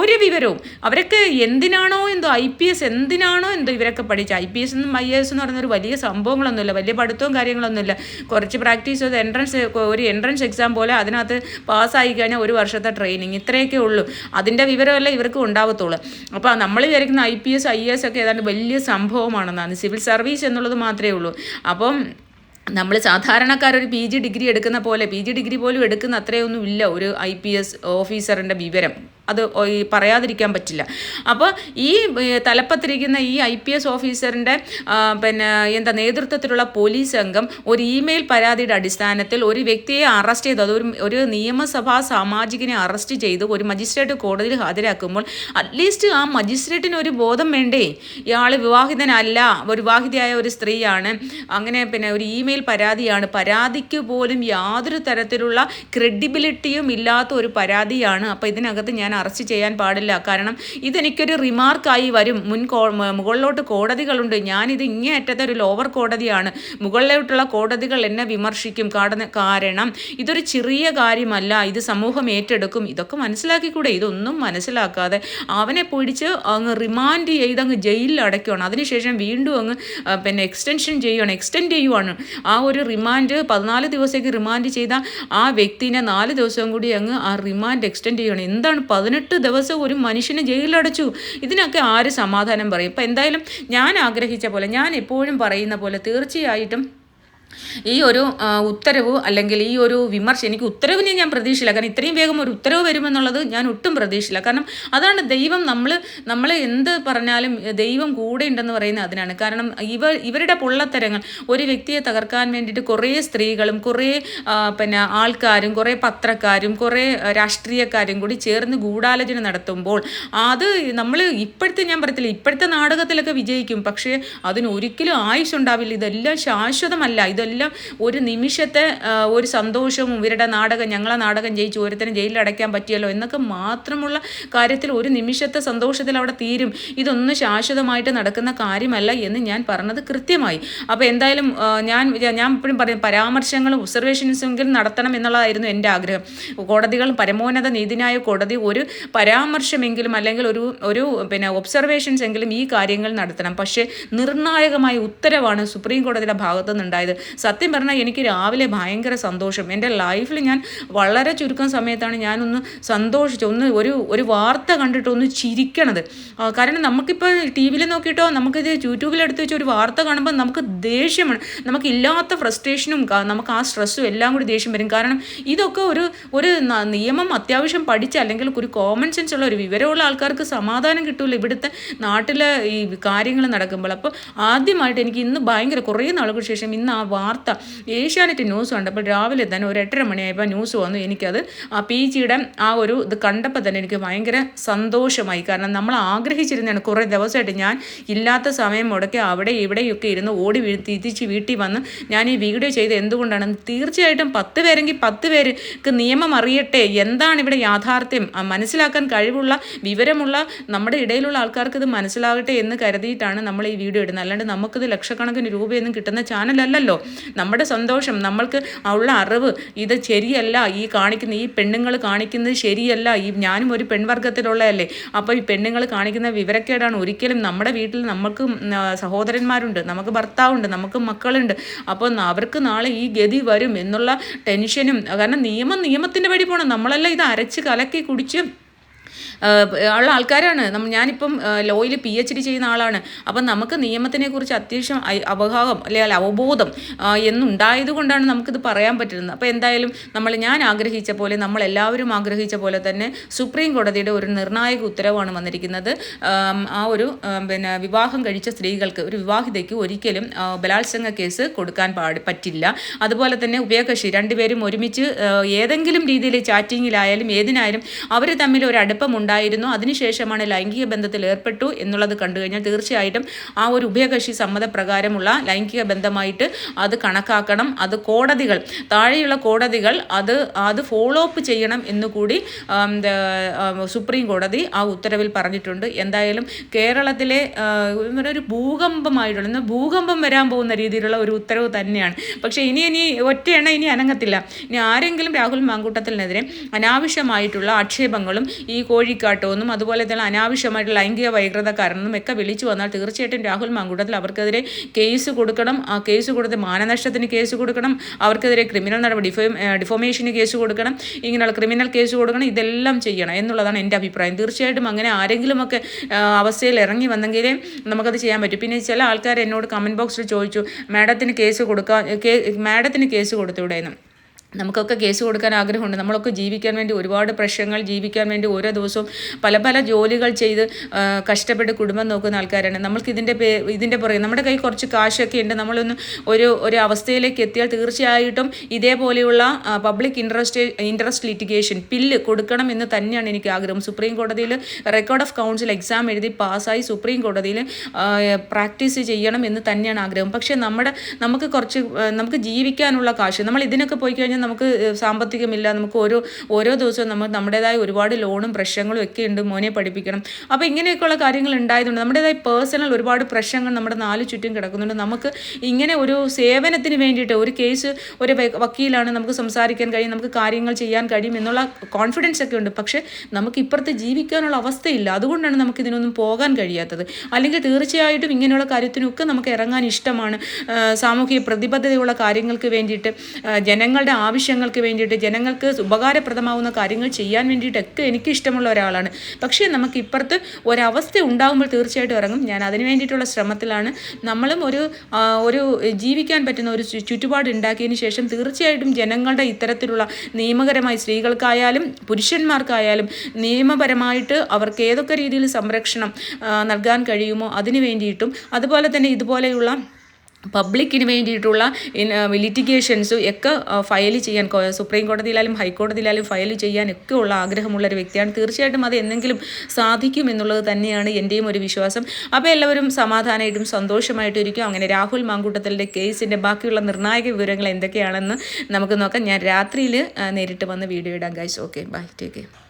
ഒരു വിവരവും അവരൊക്കെ എന്തിനാണോ എന്തോ ഐ പി എസ് എന്തിനാണോ എന്തോ ഇവരൊക്കെ പഠിച്ച ഐ പി എസ് എന്നും ഐ എസ് എന്ന് പറയുന്ന ഒരു വലിയ സംഭവങ്ങളൊന്നുമില്ല വലിയ പഠിത്തവും കാര്യങ്ങളൊന്നുമില്ല. കുറച്ച് പ്രാക്ടീസ് ചെയ്ത് എൻട്രൻസ് ഒരു എൻട്രൻസ് എക്സാം പോലെ അതിനകത്ത് പാസ്സായി കഴിഞ്ഞാൽ ഒരു വർഷത്തെ ട്രെയിനിങ് ഇത്രയൊക്കെ ഉള്ളൂ. അതിന്റെ വിവരമല്ല ഇവർക്ക് ഉണ്ടാവത്തുള്ളൂ. അപ്പോൾ നമ്മൾ വിചാരിക്കുന്ന I P S I S ഒക്കെ ഏതാണ്ട് വലിയ സംഭവമാണെന്നാണ്. സിവിൽ സർവീസ് എന്നുള്ളത് മാത്രമേ ഉള്ളൂ. അപ്പം നമ്മൾ സാധാരണക്കാരൊരു പി ജി ഡിഗ്രി എടുക്കുന്ന പോലെ പി ജി ഡിഗ്രി പോലും എടുക്കുന്ന അത്രയൊന്നും ഇല്ല ഒരു ഐ പി എസ് ഓഫീസറിന്റെ വിവരം. അത് പറയാതിരിക്കാൻ പറ്റില്ല. അപ്പോൾ ഈ തലപ്പത്തിരിക്കുന്ന ഈ ഐ പി എസ് ഓഫീസറിന്റെ പിന്നെ എന്താ നേതൃത്വത്തിലുള്ള പോലീസ് അംഗം ഒരു ഇമെയിൽ പരാതിയുടെ അടിസ്ഥാനത്തിൽ ഒരു വ്യക്തിയെ അറസ്റ്റ് ചെയ്തു. അതൊരു ഒരു നിയമസഭാ സാമാജികനെ അറസ്റ്റ് ചെയ്ത്. ഒരു മജിസ്ട്രേറ്റ് കോടതിയിൽ ഹാജരാക്കുമ്പോൾ അറ്റ്ലീസ്റ്റ് ആ മജിസ്ട്രേറ്റിന് ഒരു ബോധം വേണ്ടേ? ഇയാൾ വിവാഹിതനല്ല ഒരു വിവാഹിതയായ ഒരു സ്ത്രീയാണ്. അങ്ങനെ പിന്നെ ഒരു ഇമെയിൽ പരാതിയാണ്. പരാതിക്ക് പോലും യാതൊരു തരത്തിലുള്ള ക്രെഡിബിലിറ്റിയും ഇല്ലാത്ത ഒരു പരാതിയാണ്. അപ്പോൾ ഇതിനകത്ത് ഞാൻ അറസ്റ്റ് ചെയ്യാൻ പാടില്ല. കാരണം ഇതെനിക്കൊരു റിമാർക്കായി വരും. മുൻ മുകളിലോട്ട് കോടതികളുണ്ട്. ഞാനിത് ഇങ്ങേയറ്റത്തെ ഒരു ലോവർ കോടതിയാണ്. മുകളിലോട്ടുള്ള കോടതികൾ എന്നെ വിമർശിക്കും. കാരണം ഇതൊരു ചെറിയ കാര്യമല്ല. ഇത് സമൂഹം ഏറ്റെടുക്കും. ഇതൊക്കെ മനസ്സിലാക്കിക്കൂടെ? ഇതൊന്നും മനസ്സിലാക്കാതെ അവനെ പിടിച്ച് അങ്ങ് റിമാൻഡ് ചെയ്ത് അങ്ങ് ജയിലിൽ അടയ്ക്കുകയാണ്. അതിനുശേഷം വീണ്ടും അങ്ങ് പിന്നെ എക്സ്റ്റൻഷൻ ചെയ്യുകയാണ് എക്സ്റ്റെൻഡ് ചെയ്യുവാണ്. ആ ഒരു റിമാൻഡ് പതിനാല് ദിവസത്തേക്ക് റിമാൻഡ് ചെയ്ത ആ വ്യക്തിനെ നാല് ദിവസം കൂടി അങ്ങ് ആ റിമാൻഡ് എക്സ്റ്റെൻഡ് ചെയ്യണം എന്താണ് പതിനെട്ട് ദിവസം ഒരു മനുഷ്യനെ ജയിലിലടച്ചു. ഇതിനൊക്കെ ആര് സമാധാനം പറയും? ഇപ്പം എന്തായാലും ഞാൻ ആഗ്രഹിച്ച പോലെ ഞാൻ എപ്പോഴും പറയുന്ന പോലെ തീർച്ചയായിട്ടും ഈ ഒരു ഉത്തരവ് അല്ലെങ്കിൽ ഈ ഒരു വിമർശനം എനിക്ക് ഉത്തരവിനെ ഞാൻ പ്രതീക്ഷയില്ല. കാരണം ഇത്രയും വേഗം ഒരു ഉത്തരവ് വരുമെന്നുള്ളത് ഞാൻ ഒട്ടും പ്രതീക്ഷയില്ല. കാരണം അതാണ് ദൈവം നമ്മൾ നമ്മൾ എന്ത് പറഞ്ഞാലും ദൈവം കൂടെ ഉണ്ടെന്ന് പറയുന്നത് അതിനാണ്. കാരണം ഇവ ഇവരുടെ പൊള്ളത്തരങ്ങൾ ഒരു വ്യക്തിയെ തകർക്കാൻ വേണ്ടിയിട്ട് കുറേ സ്ത്രീകളും കുറേ പിന്നെ ആൾക്കാരും കുറേ പത്രക്കാരും കുറേ രാഷ്ട്രീയക്കാരും കൂടി ചേർന്ന് ഗൂഢാലോചന നടത്തുമ്പോൾ അത് നമ്മൾ ഇപ്പോഴത്തെ ഞാൻ പറയത്തില്ല ഇപ്പോഴത്തെ നാടകത്തിലൊക്കെ വിജയിക്കും. പക്ഷേ അതിന് ഒരിക്കലും ആയുസ് ഉണ്ടാവില്ല. ഇതെല്ലാം ശാശ്വതമല്ല. ഇതെല്ലാം ഒരു നിമിഷത്തെ ഒരു സന്തോഷവും ഇവരുടെ നാടകം ഞങ്ങളെ നാടകം ജയിച്ചു ഓരോരുത്തരും ജയിലിൽ അടയ്ക്കാൻ പറ്റിയല്ലോ എന്നൊക്കെ മാത്രമുള്ള കാര്യത്തിൽ ഒരു നിമിഷത്തെ സന്തോഷത്തിൽ അവിടെ തീരും. ഇതൊന്നും ശാശ്വതമായിട്ട് നടക്കുന്ന കാര്യമല്ല എന്ന് ഞാൻ പറഞ്ഞത് കൃത്യമായി. അപ്പോൾ എന്തായാലും ഞാൻ ഞാൻ ഇപ്പോഴും പറയും പരാമർശങ്ങളും ഒബ്സർവേഷൻസെങ്കിലും നടത്തണം എന്നുള്ളതായിരുന്നു എന്റെ ആഗ്രഹം. കോടതികൾ പരമോന്നത നീതിന്യായ കോടതി ഒരു പരാമർശമെങ്കിലും അല്ലെങ്കിൽ ഒരു ഒരു പിന്നെ ഒബ്സർവേഷൻസ് എങ്കിലും ഈ കാര്യങ്ങൾ നടത്തണം. പക്ഷേ നിർണായകമായ ഉത്തരവാണ് സുപ്രീം കോടതിയുടെ ഭാഗത്തു നിന്നുണ്ടായത് സത്യം പറഞ്ഞാൽ എനിക്ക് രാവിലെ ഭയങ്കര സന്തോഷം. എന്റെ ലൈഫിൽ ഞാൻ വളരെ ചുരുക്കം സമയത്താണ് ഞാനൊന്ന് സന്തോഷിച്ചു ഒന്ന് ഒരു ഒരു വാർത്ത കണ്ടിട്ട് ഒന്ന് ചിരിക്കണത്. കാരണം നമുക്കിപ്പോൾ ടി വിയിൽ നോക്കിയിട്ടോ നമുക്കിത് യൂട്യൂബിൽ എടുത്ത് വെച്ച് ഒരു വാർത്ത കാണുമ്പോൾ നമുക്ക് ദേഷ്യമാണ്. നമുക്കില്ലാത്ത ഫ്രസ്ട്രേഷനും നമുക്ക് ആ സ്ട്രെസ്സും എല്ലാം കൂടി ദേഷ്യം വരും. കാരണം ഇതൊക്കെ ഒരു ഒരു നിയമം അത്യാവശ്യം പഠിച്ച അല്ലെങ്കിൽ ഒരു കോമൺ സെൻസ് ഉള്ള ഒരു വിവരമുള്ള ആൾക്കാർക്ക് സമാധാനം കിട്ടുമല്ലോ ഇവിടുത്തെ നാട്ടിലെ ഈ കാര്യങ്ങൾ നടക്കുമ്പോൾ. അപ്പോൾ ആദ്യമായിട്ട് എനിക്ക് ഇന്ന് ഭയങ്കര കുറേ നാളുകൾക്ക് ശേഷം ഇന്ന് ആ വാർത്ത. ഏഷ്യാനെറ്റ് ന്യൂസ് കണ്ടപ്പോൾ രാവിലെ തന്നെ ഒരു എട്ടര മണിയായപ്പോൾ ന്യൂസ് വന്നു. എനിക്കത് ആ പി ജിയുടെ ആ ഒരു ഇത് കണ്ടപ്പോൾ തന്നെ എനിക്ക് ഭയങ്കര സന്തോഷമായി. കാരണം നമ്മൾ ആഗ്രഹിച്ചിരുന്നതാണ് കുറേ ദിവസമായിട്ട് ഞാൻ ഇല്ലാത്ത സമയം മുടക്കി അവിടെ ഇവിടെയൊക്കെ ഇരുന്ന് ഓടി തിരിച്ച് വീട്ടിൽ വന്ന് ഞാൻ ഈ വീഡിയോ ചെയ്ത് എന്തുകൊണ്ടാണ് തീർച്ചയായിട്ടും പത്ത് പേരെങ്കിൽ പത്ത് പേർക്ക് നിയമം അറിയട്ടെ. എന്താണ് ഇവിടെ യാഥാർത്ഥ്യം? മനസ്സിലാക്കാൻ കഴിവുള്ള വിവരമുള്ള നമ്മുടെ ഇടയിലുള്ള ആൾക്കാർക്ക് ഇത് മനസ്സിലാകട്ടെ എന്ന് കരുതിയിട്ടാണ് നമ്മൾ ഈ വീഡിയോ ഇടുന്നത്. അല്ലാണ്ട് നമുക്കിത് ലക്ഷക്കണക്കിന് രൂപയൊന്നും കിട്ടുന്ന ചാനലല്ലല്ലോ. നമ്മുടെ സന്തോഷം നമ്മൾക്ക് ഉള്ള അറിവ് ഇത് ശരിയല്ല ഈ കാണിക്കുന്ന ഈ പെണ്ണുങ്ങൾ കാണിക്കുന്നത് ശരിയല്ല ഈ ഞാനും ഒരു പെൺവർഗത്തിലുള്ളതല്ലേ? അപ്പോൾ ഈ പെണ്ണുങ്ങൾ കാണിക്കുന്ന വിവരക്കേടാണ്. ഒരിക്കലും നമ്മുടെ വീട്ടിൽ നമുക്ക് സഹോദരന്മാരുണ്ട് നമുക്ക് ഭർത്താവുണ്ട് നമുക്ക് മക്കളുണ്ട്. അപ്പോൾ അവർക്ക് നാളെ ഈ ഗതി വരും എന്നുള്ള ടെൻഷനും കാരണം നിയമം നിയമത്തിന്റെ വഴി പോകണം നമ്മളെല്ലാം ഇത് അരച്ച് കലക്കി കുടിച്ച് ഉള്ള ആൾക്കാരാണ്. ഞാനിപ്പം ലോയിൽ പി എച്ച് ഡി ചെയ്യുന്ന ആളാണ്. അപ്പം നമുക്ക് നിയമത്തിനെ കുറിച്ച് അത്യാവശ്യം അവഭാവം അല്ലെങ്കിൽ അവബോധം എന്നുണ്ടായത് കൊണ്ടാണ് നമുക്കിത് പറയാൻ പറ്റുന്നത്. അപ്പോൾ എന്തായാലും നമ്മൾ ഞാൻ ആഗ്രഹിച്ച പോലെ നമ്മൾ എല്ലാവരും ആഗ്രഹിച്ച പോലെ തന്നെ സുപ്രീം കോടതിയുടെ ഒരു നിർണായക ഉത്തരവാണ് വന്നിരിക്കുന്നത്. ആ ഒരു പിന്നെ വിവാഹം കഴിച്ച സ്ത്രീകൾക്ക് ഒരു വിവാഹിതയ്ക്ക് ഒരിക്കലും ബലാത്സംഗ കേസ് കൊടുക്കാൻ പാടി പറ്റില്ല. അതുപോലെ തന്നെ ഉഭയകക്ഷി രണ്ടുപേരും ഒരുമിച്ച് ഏതെങ്കിലും രീതിയിൽ ചാറ്റിങ്ങിലായാലും ഏതിനായാലും അവർ തമ്മിൽ ഒരു അടുപ്പമുണ്ടായിരുന്നു അതിനുശേഷമാണ് ലൈംഗിക ബന്ധത്തിൽ ഏർപ്പെട്ടു എന്നുള്ളത് കണ്ടു കഴിഞ്ഞാൽ തീർച്ചയായിട്ടും ആ ഒരു ഉഭയകക്ഷി സമ്മതപ്രകാരമുള്ള ലൈംഗിക ബന്ധമായിട്ട് അത് കണക്കാക്കണം. അത് കോടതികൾ താഴെയുള്ള കോടതികൾ അത് അത് ഫോളോ അപ്പ് ചെയ്യണം എന്നുകൂടി സുപ്രീം കോടതി ആ ഉത്തരവിൽ പറഞ്ഞിട്ടുണ്ട്. എന്തായാലും കേരളത്തിലെ ഒരു ഭൂകമ്പമായിട്ടുള്ള ഭൂകമ്പം വരാൻ പോകുന്ന രീതിയിലുള്ള ഒരു ഉത്തരവ് തന്നെയാണ്. പക്ഷേ ഇനി ഇനി ഒറ്റയെണ്ണ ഇനി അനങ്ങത്തില്ല. ഇനി ആരെങ്കിലും രാഹുൽ മാങ്കൂട്ടത്തിനെതിരെ അനാവശ്യമായിട്ടുള്ള ആക്ഷേപങ്ങളും ഈ കോഴിക്കാട്ടമെന്നും അതുപോലെ തന്നെ അനാവശ്യമായിട്ടുള്ള ലൈംഗിക വൈകൃതക്കാരനെന്നും ഒക്കെ വിളിച്ചു വന്നാൽ തീർച്ചയായിട്ടും രാഹുൽ മാങ്കൂട്ടത്തിൽ അവർക്കെതിരെ കേസ് കൊടുക്കണം. ആ കേസ് കൊടുത്ത് മാനനഷ്ടത്തിന് കേസ് കൊടുക്കണം. അവർക്കെതിരെ ക്രിമിനൽ നടപടി ഡിഫോ ഡിഫോമേഷന് കേസ് കൊടുക്കണം. ഇങ്ങനെയുള്ള ക്രിമിനൽ കേസ് കൊടുക്കണം. ഇതെല്ലാം ചെയ്യണം എന്നുള്ളതാണ് എന്റെ അഭിപ്രായം. തീർച്ചയായിട്ടും അങ്ങനെ ആരെങ്കിലുമൊക്കെ അവസ്ഥയിൽ ഇറങ്ങി വന്നെങ്കിലേ നമുക്കത് ചെയ്യാൻ പറ്റും. പിന്നെ ചില ആൾക്കാർ എന്നോട് കമന്റ് ബോക്സിൽ ചോദിച്ചു മാഡത്തിന് കേസ് കൊടുക്കാൻ മാഡത്തിന് കേസ് കൊടുത്തുവിടായിരുന്നു നമുക്കൊക്കെ കേസ് കൊടുക്കാൻ ആഗ്രഹമുണ്ട്. നമ്മളൊക്കെ ജീവിക്കാൻ വേണ്ടി ഒരുപാട് പ്രശ്നങ്ങൾ ജീവിക്കാൻ വേണ്ടി ഓരോ ദിവസവും പല പല ജോലികൾ ചെയ്ത് കഷ്ടപ്പെട്ട് കുടുംബം നോക്കുന്ന ആൾക്കാരാണ്. നമ്മൾക്ക് ഇതിന്റെ പേ ഇതിന്റെ പുറകെ നമ്മുടെ കയ്യിൽ കുറച്ച് കാശൊക്കെ ഉണ്ട്. നമ്മളൊന്ന് ഒരു ഒരു അവസ്ഥയിലേക്ക് എത്തിയാൽ തീർച്ചയായിട്ടും ഇതേപോലെയുള്ള public interest interest litigation PIL കൊടുക്കണം എന്ന് തന്നെയാണ് എനിക്ക് ആഗ്രഹം. സുപ്രീം കോടതിയിൽ റെക്കോർഡ് ഓഫ് കൗൺസിൽ എക്സാം എഴുതി പാസ്സായി സുപ്രീം കോടതിയിൽ പ്രാക്ടീസ് ചെയ്യണം എന്ന് തന്നെയാണ് ആഗ്രഹം. പക്ഷേ നമ്മുടെ നമുക്ക് കുറച്ച് നമുക്ക് ജീവിക്കാനുള്ള കാശ് നമ്മൾ ഇതിനൊക്കെ പോയി കഴിഞ്ഞാൽ നമുക്ക് സാമ്പത്തികമില്ല നമുക്ക് ഓരോ ഓരോ ദിവസവും നമ്മൾ നമ്മുടേതായ ഒരുപാട് ലോണും പ്രശ്നങ്ങളും ഒക്കെ ഉണ്ട് മോനെ പഠിപ്പിക്കണം. അപ്പോൾ ഇങ്ങനെയൊക്കെയുള്ള കാര്യങ്ങൾ ഉണ്ടായതുകൊണ്ട് നമ്മുടേതായ പേഴ്സണൽ ഒരുപാട് പ്രശ്നങ്ങൾ നമ്മുടെ നാല് ചുറ്റും കിടക്കുന്നുണ്ട്. നമുക്ക് ഇങ്ങനെ ഒരു സേവനത്തിന് വേണ്ടിയിട്ട് ഒരു കേസ് ഒരു വക്കീലാണ് നമുക്ക് സംസാരിക്കാൻ കഴിയും നമുക്ക് കാര്യങ്ങൾ ചെയ്യാൻ കഴിയും എന്നുള്ള കോൺഫിഡൻസ് ഒക്കെ ഉണ്ട്. പക്ഷേ നമുക്ക് ഇപ്പുറത്ത് ജീവിക്കാനുള്ള അവസ്ഥയില്ല. അതുകൊണ്ടാണ് നമുക്ക് ഇതിനൊന്നും പോകാൻ കഴിയാത്തത്. അല്ലെങ്കിൽ തീർച്ചയായിട്ടും ഇങ്ങനെയുള്ള കാര്യത്തിനൊക്കെ നമുക്ക് ഇറങ്ങാൻ ഇഷ്ടമാണ്. സാമൂഹിക പ്രതിബദ്ധതയുള്ള കാര്യങ്ങൾക്ക് വേണ്ടിയിട്ട് ജനങ്ങളുടെ ആവശ്യങ്ങൾക്ക് വേണ്ടിയിട്ട് ജനങ്ങൾക്ക് ഉപകാരപ്രദമാവുന്ന കാര്യങ്ങൾ ചെയ്യാൻ വേണ്ടിയിട്ടൊക്കെ എനിക്ക് ഇഷ്ടമുള്ള ഒരാളാണ്. പക്ഷേ നമുക്ക് ഇപ്പുറത്ത് ഒരവസ്ഥ ഉണ്ടാകുമ്പോൾ തീർച്ചയായിട്ടും ഇറങ്ങും. ഞാൻ അതിന് വേണ്ടിയിട്ടുള്ള ശ്രമത്തിലാണ്. നമ്മളും ഒരു ഒരു ജീവിക്കാൻ പറ്റുന്ന ഒരു ചുറ്റുപാട് ഉണ്ടാക്കിയതിന് ശേഷം തീർച്ചയായിട്ടും ജനങ്ങളുടെ ഇത്തരത്തിലുള്ള നിയമകരമായി സ്ത്രീകൾക്കായാലും പുരുഷന്മാർക്കായാലും നിയമപരമായിട്ട് അവർക്ക് ഏതൊക്കെ രീതിയിൽ സംരക്ഷണം നൽകാൻ കഴിയുമോ അതിനു വേണ്ടിയിട്ടും അതുപോലെ തന്നെ ഇതുപോലെയുള്ള പബ്ലിക്കിന് വേണ്ടിയിട്ടുള്ള ലിറ്റിഗേഷൻസും ഒക്കെ ഫയൽ ചെയ്യാൻ സുപ്രീം കോടതിയിലായാലും ഹൈക്കോടതിയിലായാലും ഫയൽ ചെയ്യാൻ ഒക്കെ ഉള്ള ആഗ്രഹമുള്ള ഒരു വ്യക്തിയാണ്. തീർച്ചയായിട്ടും അത് എന്തെങ്കിലും സാധിക്കും എന്നുള്ളത് തന്നെയാണ് എന്റെയും ഒരു വിശ്വാസം. അപ്പോൾ എല്ലാവരും സമാധാനമായിട്ടും സന്തോഷമായിട്ടും ഇരിക്കും അങ്ങനെ രാഹുൽ മാങ്കൂട്ടത്തലിന്റെ കേസിന്റെ ബാക്കിയുള്ള നിർണായക വിവരങ്ങൾ എന്തൊക്കെയാണെന്ന് നമുക്ക് നോക്കാം. ഞാൻ രാത്രിയിൽ നേരിട്ട് വന്ന് വീഡിയോ ഇടാം guys okay bye take care